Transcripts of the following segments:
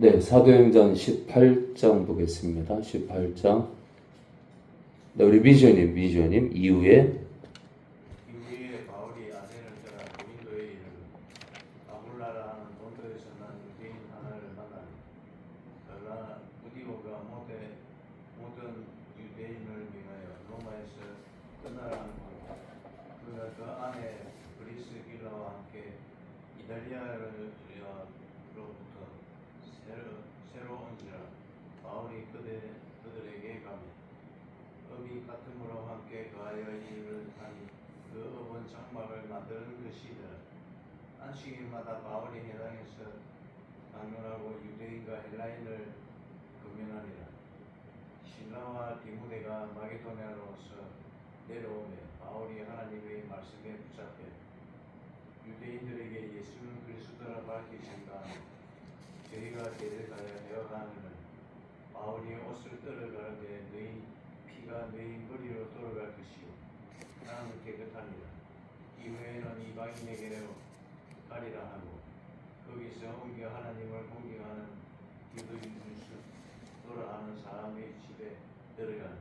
네, 사도행전 18장 보겠습니다. 18장. 네, 우리 미주님, 미주님 이후에 그 안에 브리스길라와 함께 이탈리아로부터 새로 새로 온지라 바울이 그들 그들에게 가며 음이 같음으로 함께 거하여 일을 하니 그 음은 장막을 만드는 것이더라. 안식일마다 바울이 해당에서 방문하고 유대인과 헬라인을 금연하니라. 신라와 디모데가 마게도냐로서 내려오며 바울이 하나님의 말씀에 붙잡혀 유대인들에게 예수는 그리스도라 밝히신가 저희가 대적하여 되어가는 바울이 옷을 떨어가는데 너희 피가 너희 머리로 돌아갈 것이요 나는 깨끗하니라. 이후에는 이방인에게로 가리라 하고 거기서 옮겨 하나님을 공경하는 유도인으로 아는 사람의 집에 들어가니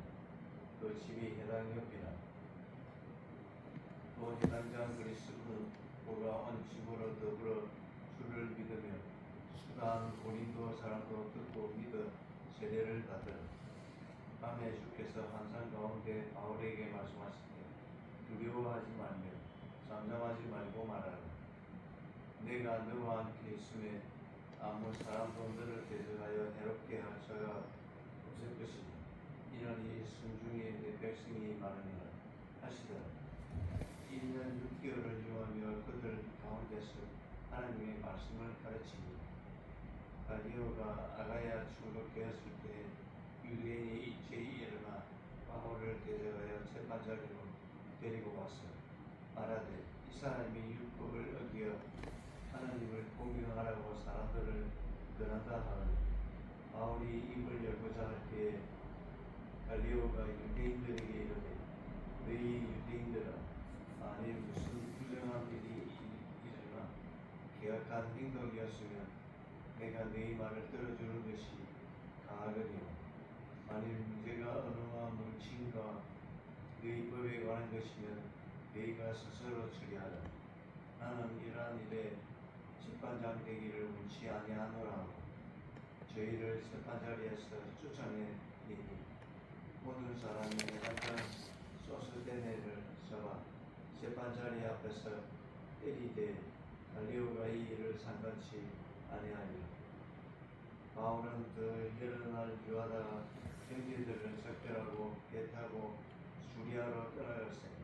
그 집이 해당 옆이라. 또 해당장 그리스도가 온 집으로 더불어 주를 믿으며 수단 고린도 사람도 듣고 믿어 세례를 받으라 밤에 주께서 환상 가운데 바울에게 말씀하시되 두려워하지 말며 잠잠하지 말고 말하라. 내가 너와 함께 있음에 아무 사람도 너를 대적하여 해롭게 할 자가 없을 것이니 이는 이 순중에 내 백성이 많으니라 하시더라. 1년 6개월을 유하며 그들 가운데서 하나님의 말씀을 가르치니 갈리오가 아가야 출국되었을 때 유대인이 이체에 일어나 바울을 대적하여 재판자리로 데리고 왔어. 말하되 이 사람이 율법을 어기어 하나님을 공경하라고 사람들을 권한다 하니 바울이 입을 열고자 할 때에 갈리오가 유대인들에게 이르되 너희 유대인들아 만일 무슨 부정한 일이 일- 일어나 계약한 행동이었으면 내가 너희 말을 들어주는 것이 가하거니와 만일 문제가 언어와 물친과 너희 법에 관한 것이면 너희가 스스로 처리하라. 나는 이러한 일에 재판장 되기를 원치 아니하노라 저희를 재판자리에서 쫓아내니 모든 사람이 약간 소스데네를 잡아 재판자리 앞에서 때리되 갈리오가 이 일을 상관치 아니하니라. 바울은 그 여러 날 유하다가 형제들을 작별하고 배 타고 수리아로 떠나갔으니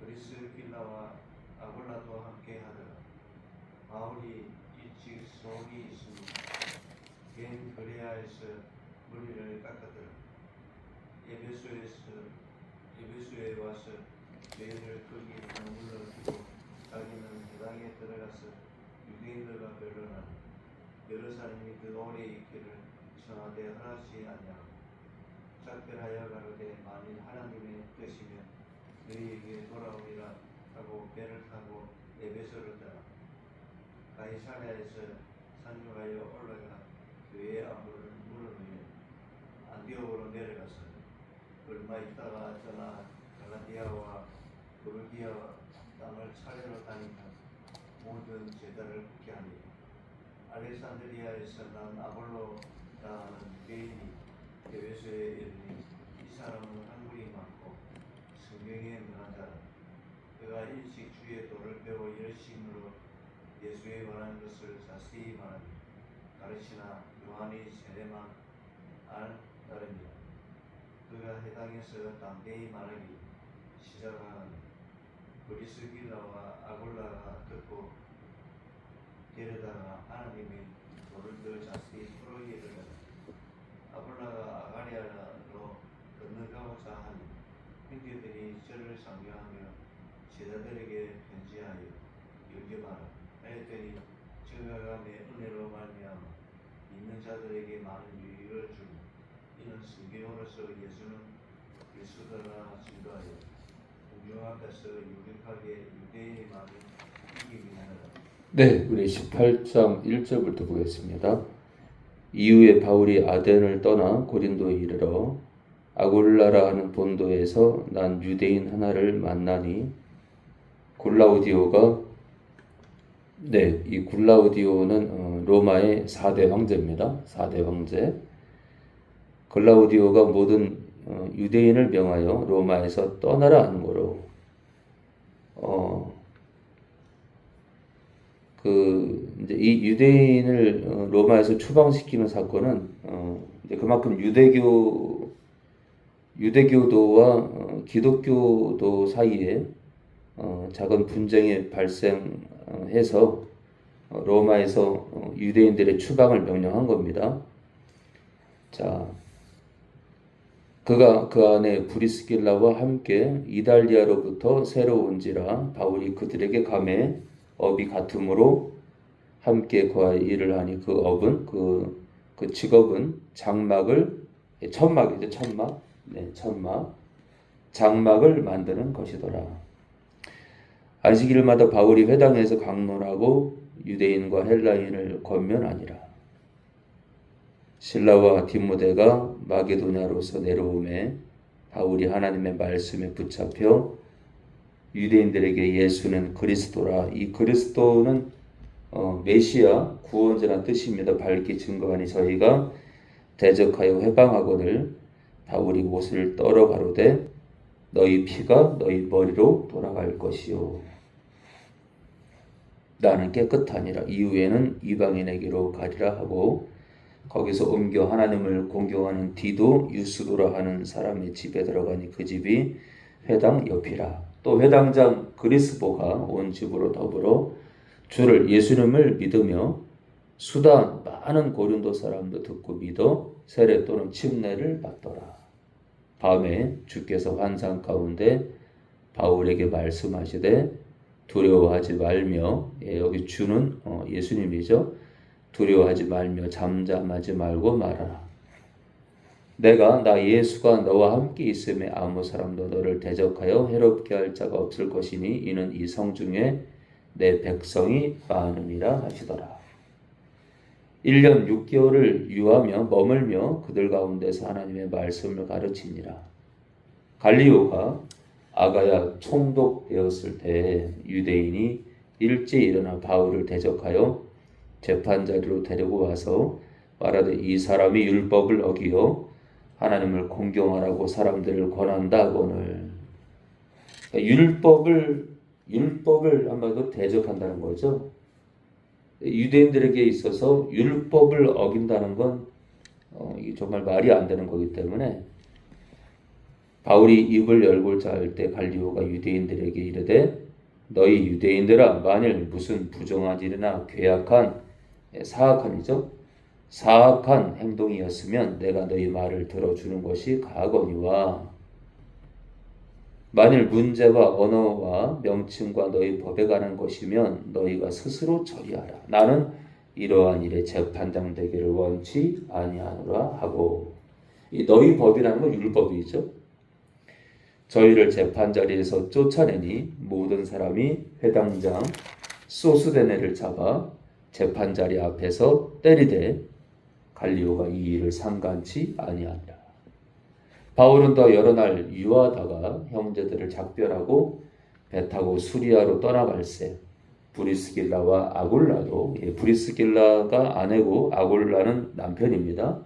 그리스 길라와 아골라도 함께 하더라. 바울이 일찍 소원이 있으니 겐 그레아에서 머리를 깎았더라. 에베소에서 에베소에 와서 죄를 거기 머물러 두고 자기는 해당에 들어가서 유대인들과 변론하니 사람이 그 오래 있기를 청하되 허락지 아니하고 작별하여 가로되 만일 하나님의 뜻이면 너희에게 돌아오리라 하고 배를 타고 에베소를 떠나 가이사랴에서 상륙하여 올라가 교회의 안부를 물으며 안디옥으로 내려가서 얼마 있다가 떠나 갈라디아와 부르기아 땅을 차례로 다니며 모든 제자를 붙게 하니 알렉산드리아에서 난 아볼로라 하는 유대인이 에베소에 이르니 이 사람은 학문이 많고 성경에 능한 자라. 그가 일찍 주의 도를 배워 열심으로 예수에 관한 것을 자세히 말하니 가르치나 요한이 세례만 알 따름이라. 그가 해당에서 담대히 말하기 시작하니 브리스길라와 아골라가 듣고 데려다가 하나님의 도를 더 자세히 풀어이르라 아볼라가 아가리아로 건너가고자 하니 형제들이 저를 상경하며 제자들에게 편지하여 읽어봐라 하였더니 저가 내 은혜로 말미암아 믿는 자들에게 많은 유익을 주니 이는 성경으로서 예수는 그리스도라 증거하여 공중 앞에서 유력하게 유대인의 마음을 이기게 하느라 네, 우리 18장 1절부터 보겠습니다. 이후에 바울이 아덴을 떠나 고린도에 이르러 아골라라 하는 본도에서 난 유대인 하나를 만나니 굴라우디오가 네, 이 굴라우디오는 어, 로마의 4대 황제입니다. 4대 황제. 글라우디오가 모든 어, 유대인을 명하여 로마에서 떠나라 하는 거로 어, 그 이제 이 유대인을 어, 로마에서 추방시키는 사건은 어, 이제 그만큼 유대교 유대교도와 어, 기독교도 사이에 어, 작은 분쟁이 발생해서 어, 로마에서 어, 유대인들의 추방을 명령한 겁니다. 자, 그가 그 안에 브리스길라와 함께 이달리아로부터 새로 온지라 바울이 그들에게 감해 업이 같으므로 함께 거하여 일을 하니 그 업은 그, 그 직업은 장막을 예, 천막이죠 천막. 네 천막. 장막을 만드는 것이더라. 안식일마다 바울이 회당에서 강론하고 유대인과 헬라인을 권면하니라 신라와 디모데가 마게도냐로서 내려오매 바울이 하나님의 말씀에 붙잡혀 유대인들에게 예수는 그리스도라. 이 그리스도는 어, 메시아 구원자란 뜻입니다. 밝게 증거하니 저희가 대적하여 회방하거늘 바울이 옷을 떨어 가로되 너희 피가 너희 머리로 돌아갈 것이요. 나는 깨끗하니라. 이후에는 이방인에게로 가리라 하고 거기서 옮겨 하나님을 공경하는 디도 유스도라 하는 사람의 집에 들어가니 그 집이 회당 옆이라 또 회당장 그리스보가 온 집으로 더불어 주를 예수님을 믿으며 수단 많은 고린도 사람도 듣고 믿어 세례 또는 침례를 받더라. 밤에 주께서 환상 가운데 바울에게 말씀하시되 두려워하지 말며 예, 여기 주는 어, 예수님이죠. 두려워하지 말며 잠잠하지 말고 말하라. 내가 나 예수가 너와 함께 있음에 아무 사람도 너를 대적하여 해롭게 할 자가 없을 것이니 이는 이 성 중에 내 백성이 많음이라 하시더라. 1년 6개월을 유하며 머물며 그들 가운데서 하나님의 말씀을 가르치니라. 갈리오가 아가야 총독되었을 때 유대인이 일찍 일어나 바울을 대적하여 재판 자리로 데리고 와서 말하되 이 사람이 율법을 어기어 하나님을 공경하라고 사람들을 권한다 하거늘 그러니까 율법을 율법을 한마디로 대적한다는 거죠. 유대인들에게 있어서 율법을 어긴다는 건 어, 정말 말이 안 되는 거기 때문에 바울이 입을 열고 잘때 갈리오가 유대인들에게 이르되 너희 유대인들아 만일 무슨 부정한 일이나 괴악한 예, 사악한이죠 사악한 행동이었으면 내가 너희 말을 들어주는 것이 가거니와 만일 문제와 언어와 명칭과 너희 법에 관한 것이면 너희가 스스로 처리하라. 나는 이러한 일에 재판장 되기를 원치 아니하노라 하고 이 너희 법이라는 건 율법이죠. 저희를 재판 자리에서 쫓아내니 모든 사람이 회당장 소스데네를 잡아 재판 자리 앞에서 때리되 갈리오가 이 일을 상관치 아니하니라. 바울은 더 여러 날 유하다가 형제들을 작별하고 배 타고 수리아로 떠나갈새 브리스길라와 아굴라도 예, 브리스길라가 아내고 아굴라는 남편입니다.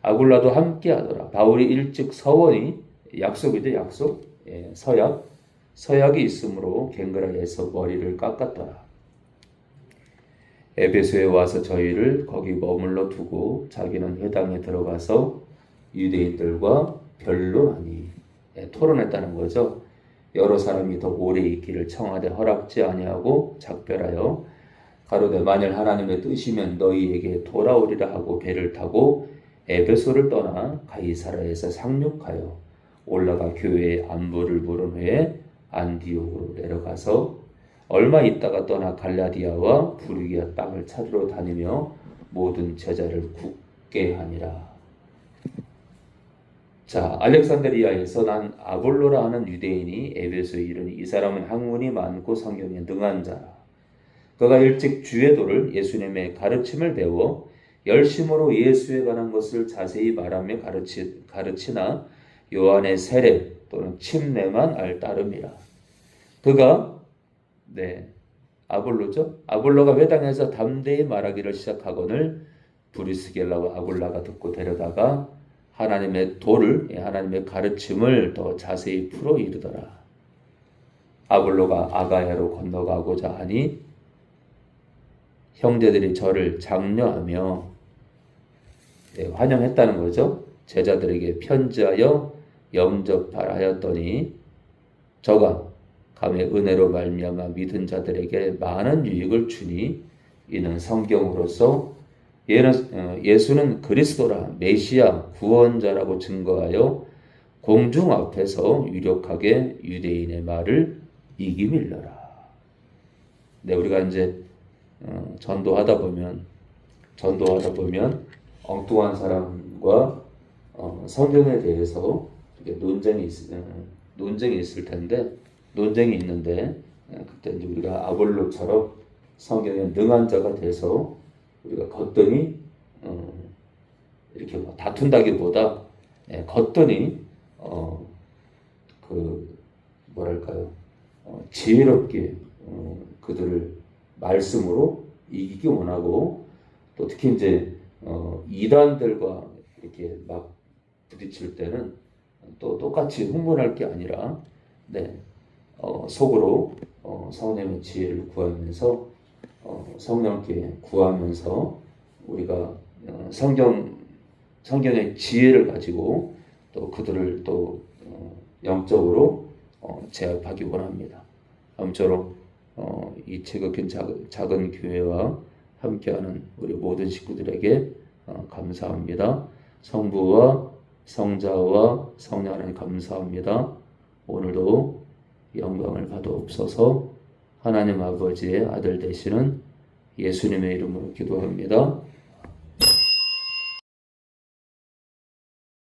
아굴라도 함께하더라. 바울이 일찍 서원이 약속이죠 약속 예, 서약 서약이 있으므로 갱그라에서 머리를 깎았더라. 에베소에 와서 저희를 거기 머물러 두고 자기는 회당에 들어가서 유대인들과 변론하니 예, 토론했다는 거죠. 여러 사람이 더 오래 있기를 청하되 허락지 아니하고 작별하여 가로되 만일 하나님의 뜻이면 너희에게 돌아오리라 하고 배를 타고 에베소를 떠나 가이사라에서 상륙하여 올라가 교회의 안부를 물은 후에 안디옥으로 내려가서 얼마 있다가 떠나 갈라디아와 부르기아 땅을 찾으러 다니며 모든 제자를 굳게 하니라. 자, 알렉산드리아에서 난 아볼로라 하는 유대인이 에베소에 이르니 이 사람은 학문이 많고 성경에 능한 자라. 그가 일찍 주의 도를 예수님의 가르침을 배워 열심으로 예수에 관한 것을 자세히 말하며 가르치, 가르치나 요한의 세례 또는 침례만 알 따름이라. 그가 네 아볼로죠. 아볼로가 회당에서 담대히 말하기를 시작하거늘 브리스겔라와 아굴라가 듣고 데려다가 하나님의 도를 예, 하나님의 가르침을 더 자세히 풀어 이르더라. 아볼로가 아가야로 건너가고자 하니 형제들이 저를 장려하며 예, 환영했다는 거죠. 제자들에게 편지하여 영접하였더니 저가 감의 은혜로 말미암아 믿은 자들에게 많은 유익을 주니 이는 성경으로서 어, 예수는 그리스도라 메시아 구원자라고 증거하여 공중 앞에서 유력하게 유대인의 말을 이기밀러라. 네, 우리가 이제 어, 전도하다 보면 전도하다 보면 엉뚱한 사람과 어, 성경에 대해서 논쟁이 있, 어, 논쟁이 있을 텐데 논쟁이 있는데 어, 그때 이제 우리가 아볼로처럼 성경에 능한 자가 돼서 우리가 걷더니 어, 이렇게 뭐 다툰다기보다 예, 걷더니 어, 그 뭐랄까요? 어, 지혜롭게 어, 그들을 말씀으로 이기기 원하고 또 특히 이제 어, 이단들과 이렇게 막 부딪힐 때는 또 똑같이 흥분할 게 아니라 네, 어, 속으로 어, 성령의 지혜를 구하면서 어, 성령께 구하면서 우리가 어, 성경 성경의 지혜를 가지고 또 그들을 또 어, 영적으로 어, 제압하기 원합니다. 아무쪼록 어, 이 체격한 작은, 작은 교회와 함께하는 우리 모든 식구들에게 어, 감사합니다. 성부와 성자와 성령 하나님 감사합니다. 오늘도 영광을 받아옵소서 하나님 아버지의 아들 되시는 예수님의 이름으로 기도합니다.